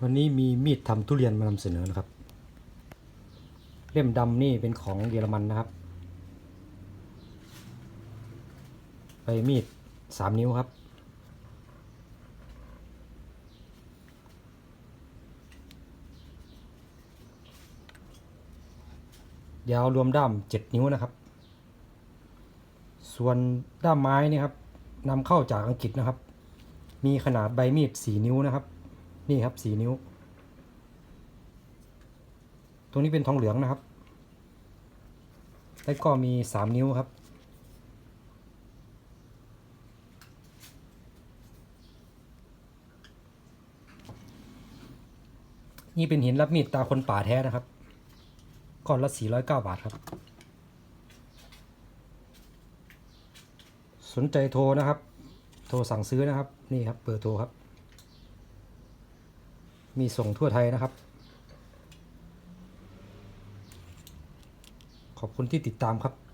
วันนี้มีมีดทำทุเรียนมานำเสนอนะครับ เล่มดำนี่เป็นของเยอรมันนะครับ ไปมีดสามนิ้วครับ ยาวรวมด้ามเจ็ดนิ้วนะครับ ส่วนด้ามไม้นี่ครับนำเข้าจากอังกฤษนะครับ มีขนาดใบมีดสี่นิ้วนะครับ นี่ครับสี่นิ้ว ตรงนี้เป็นทองเหลืองนะครับ แล้วก็มีสามนิ้วครับ นี่เป็นหินรับมีดตาคนป่าแท้นะครับก้อนละ409บาทครับ สนใจโทรนะครับ โทรสั่งซื้อนะครับ นี่ครับเบอร์โทรครับ มีส่งทั่วไทยนะครับ ขอบคุณที่ติดตามครับ